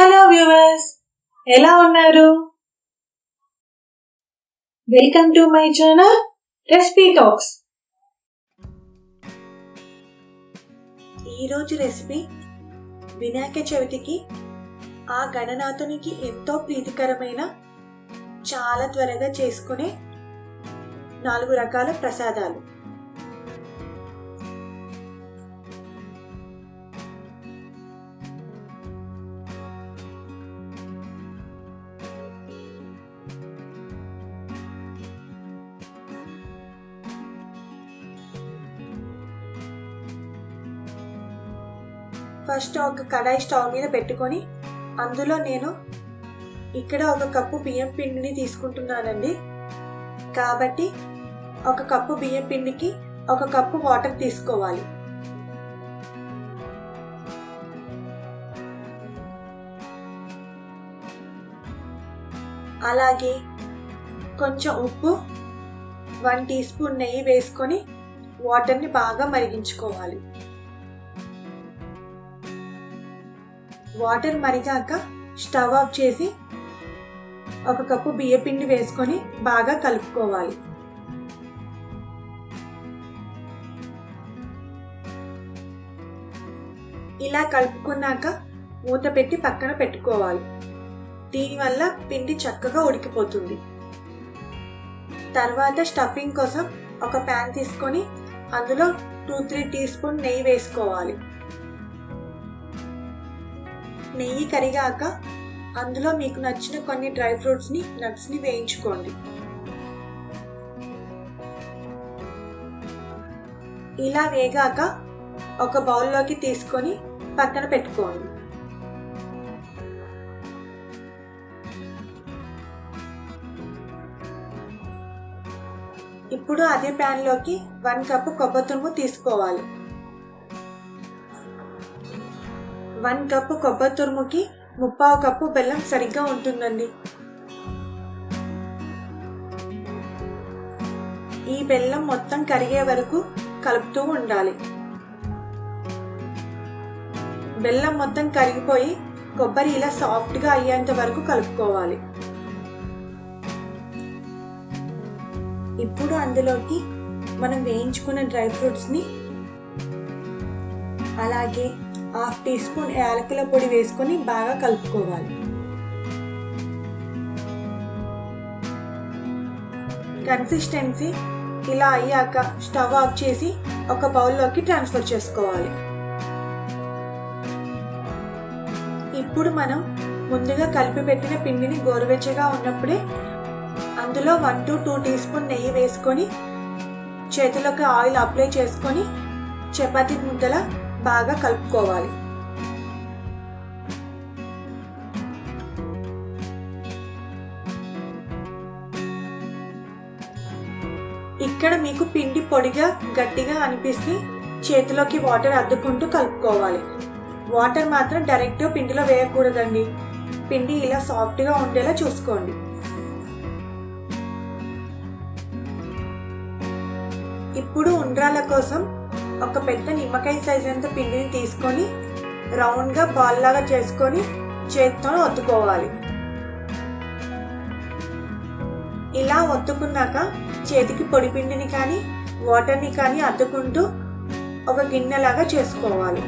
Hello viewers ఎలా ఉన్నారు? Welcome to my channel recipe talks ఈరోజు రెసిపీ వినాయక చవితికి ఆ గణనాథునికి ఎంతో ప్రీతికరమైన చాలా త్వరగా చేసుకునే నాలుగు రకాల ప్రసాదాలు. ఫస్ట్ ఒక కడాయి స్టవ్ మీద పెట్టుకొని అందులో నేను ఇక్కడ ఒక కప్పు బియ్యం పిండిని తీసుకుంటున్నానండి. కాబట్టి ఒక కప్పు బియ్యం పిండికి ఒక కప్పు వాటర్ తీసుకోవాలి. అలాగే కొంచెం ఉప్పు వన్ టీ స్పూన్ నెయ్యి వేసుకొని వాటర్ని బాగా మరిగించుకోవాలి. వాటర్ మరిగాక స్టవ్ ఆఫ్ చేసి ఒక కప్పు బియ్యపిండి వేసుకొని బాగా కలుపుకోవాలి. ఇలా కలుపుకున్నాక మూత పెట్టి పక్కన పెట్టుకోవాలి. దీనివల్ల పిండి చక్కగా ఉడికిపోతుంది. తర్వాత స్టఫింగ్ కోసం ఒక ప్యాన్ తీసుకొని అందులో టూ త్రీ టీ స్పూన్ నెయ్యి వేసుకోవాలి. నెయ్యి కరిగాక అందులో మీకు నచ్చిన కొన్ని డ్రై ఫ్రూట్స్ని నట్స్ని వేయించుకోండి. ఇలా వేగాక ఒక బౌల్లోకి తీసుకొని పక్కన పెట్టుకోండి. ఇప్పుడు అదే ప్యాన్లోకి వన్ కప్పు కొబ్బరి తురుము తీసుకోవాలి. వన్ కప్పు కొబ్బరి తురుముకి ముప్పావు కప్పు బెల్లం సరిగ్గా ఉంటుందండి. ఈ బెల్లం మొత్తం కరిగే వరకు కలుపుతూ ఉండాలి. బెల్లం మొత్తం కరిగిపోయి కొబ్బరి ఇలా సాఫ్ట్గా అయ్యేంత వరకు కలుపుకోవాలి. ఇప్పుడు అందులోకి మనం వేయించుకున్న డ్రై ఫ్రూట్స్ని అలాగే హాఫ్ టీ స్పూన్ యాలకుల పొడి వేసుకొని బాగా కలుపుకోవాలి. కన్సిస్టెన్సీ ఇలా అయ్యాక స్టవ్ ఆఫ్ చేసి ఒక బౌల్లోకి ట్రాన్స్ఫర్ చేసుకోవాలి. ఇప్పుడు మనం ముందుగా కలిపి పెట్టిన పిండిని గోరువెచ్చగా ఉన్నప్పుడే అందులో one to two teaspoon నెయ్యి వేసుకొని చేతులకు ఆయిల్ అప్లై చేసుకొని చపాతీ ముద్దల బాగా కలుపుకోవాలి. ఇక్కడ మీకు పిండి పొడిగా గట్టిగా అనిపిస్తే చేతిలోకి వాటర్ అద్దుకుంటూ కలుపుకోవాలి. వాటర్ మాత్రం డైరెక్ట్ పిండిలో వేయకూడదండి. పిండి ఇలా సాఫ్ట్గా ఉండేలా చూసుకోండి. ఇప్పుడు ఉండ్రాల కోసం ఒక పెద్ద నిమ్మకాయ సైజ్ అంత పిండిని తీసుకొని రౌండ్గా బాల్ లాగా చేసుకొని చేతితో ఒత్తుకోవాలి. ఇలా ఒత్తుకున్నాక చేతికి పొడి పిండిని కానీ వాటర్ని కానీ అద్దుకుంటూ ఒక గిన్నెలాగా చేసుకోవాలి.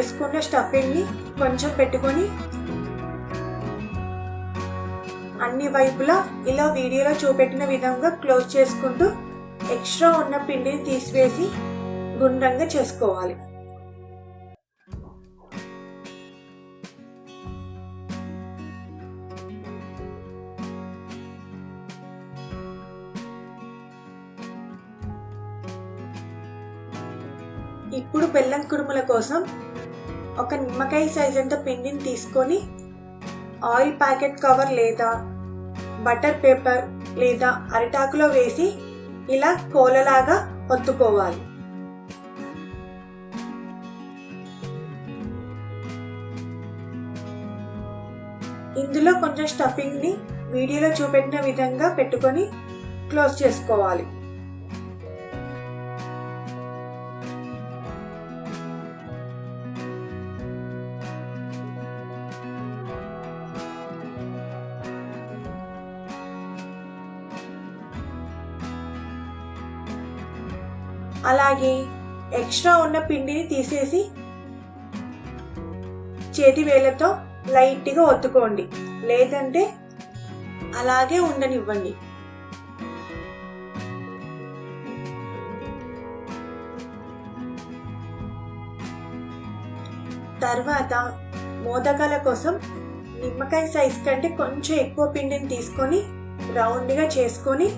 చేసుకున్న స్టఫింగ్ని కొంచెం పెట్టుకొని అన్ని వైపులా ఇలా వీడియోలో చూపెట్టిన విధంగా క్లోజ్ చేసుకుంటూ ఎక్స్ట్రా ఉన్న పిండిని తీసివేసి గుండ్రంగా చేసుకోవాలి. ఇప్పుడు బెల్లం కుడుముల కోసం ఒక నిమ్మకాయ సైజ్ అంత పిండిని తీసుకొని ఆయిల్ ప్యాకెట్ కవర్ లేదా బటర్ పేపర్ లేదా అరిటాకులో వేసి ఇలా కోలలాగా ఒత్తుకోవాలి. ఇందులో కొంచెం స్టఫింగ్ని వీడియోలో చూపెట్టిన విధంగా పెట్టుకొని క్లోజ్ చేసుకోవాలి. అలాగే ఎక్స్ట్రా ఉన్న పిండిని తీసేసి చేతి వేళ్ళతో లైట్గా ఒత్తుకోండి. లేదంటే అలాగే ఉండనివ్వండి. తర్వాత మోదకాల కోసం నిమ్మకాయ సైజ్ కంటే కొంచెం ఎక్కువ పిండిని తీసుకొని రౌండ్గా చేసుకొని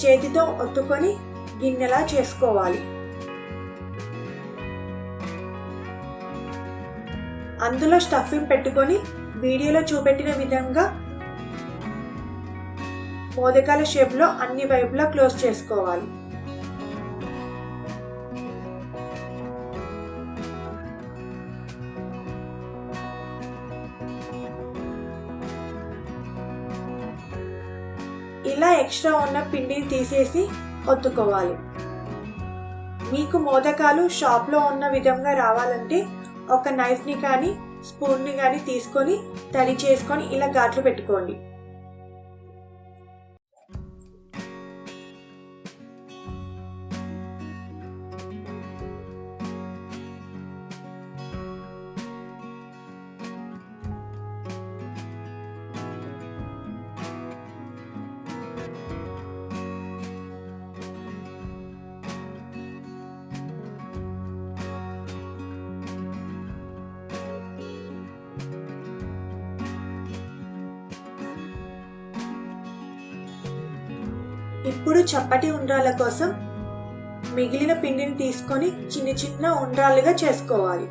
చేతితో ఒత్తుకొని గిన్నెలా చేసుకోవాలి? అందులో స్టఫింగ్ పెట్టుకొని వీడియోలో చూపెట్టిన విధంగా మోదకాల షేప్లో అన్ని వైపులా క్లోజ్ చేసుకోవాలి. ఇలా ఎక్స్ట్రా ఉన్న పిండిని తీసేసి ఒత్తుకోవాలి. మీకు మోదకాలు షాప్లో ఉన్న విధంగా రావాలంటే ఒక నైఫ్ని కానీ స్పూన్ని కానీ తీసుకొని తడి చేసుకొని ఇలా ఘాట్లు పెట్టుకోండి. ఇప్పుడు చప్పటి ఉండ్రాల కోసం మిగిలిన పిండిని తీసుకొని చిన్న చిన్న ఉండ్రాలుగా చేసుకోవాలి.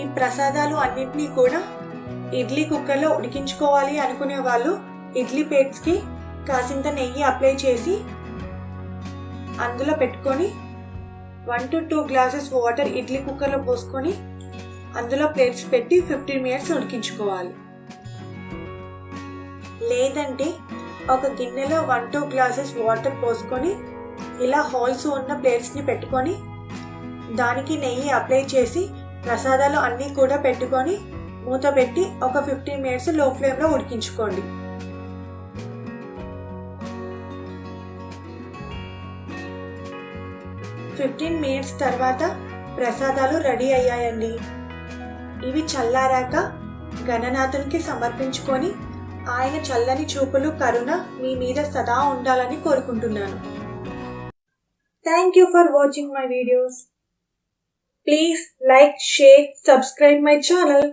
ఈ ప్రసాదాలు అన్నింటినీ కూడా ఇడ్లీ కుక్కర్లో ఉడికించుకోవాలి అనుకునే వాళ్ళు ఇడ్లీ ప్లేట్స్కి కాసింత నెయ్యి అప్లై చేసి అందులో పెట్టుకొని one to two glasses water idli కుక్కర్లో పోసుకొని అందులో ప్లేట్స్ పెట్టి ఫిఫ్టీన్ మినిట్స్ ఉడికించుకోవాలి. లేదంటే ఒక గిన్నెలో వన్ టూ గ్లాసెస్ వాటర్ పోసుకొని ఇలా హోల్స్ ఉన్న ప్లేట్స్ని పెట్టుకొని దానికి నెయ్యి అప్లై చేసి ప్రసాదాలు అన్నీ కూడా పెట్టుకొని మూత పెట్టి ఒక ఫిఫ్టీన్ మినిట్స్లో ఫ్లేమ్లో ఉడికించుకోండి. ఫిఫ్టీన్ మినిట్స్ తర్వాత ప్రసాదాలు రెడీ అయ్యాయండి. ఇవి చల్లారాక గణనాథునికి సమర్పించుకొని ఆయన చల్లని చూపులు కరుణ మీ మీద సదా ఉండాలని కోరుకుంటున్నాను. Thank you for watching my videos please like share subscribe my channel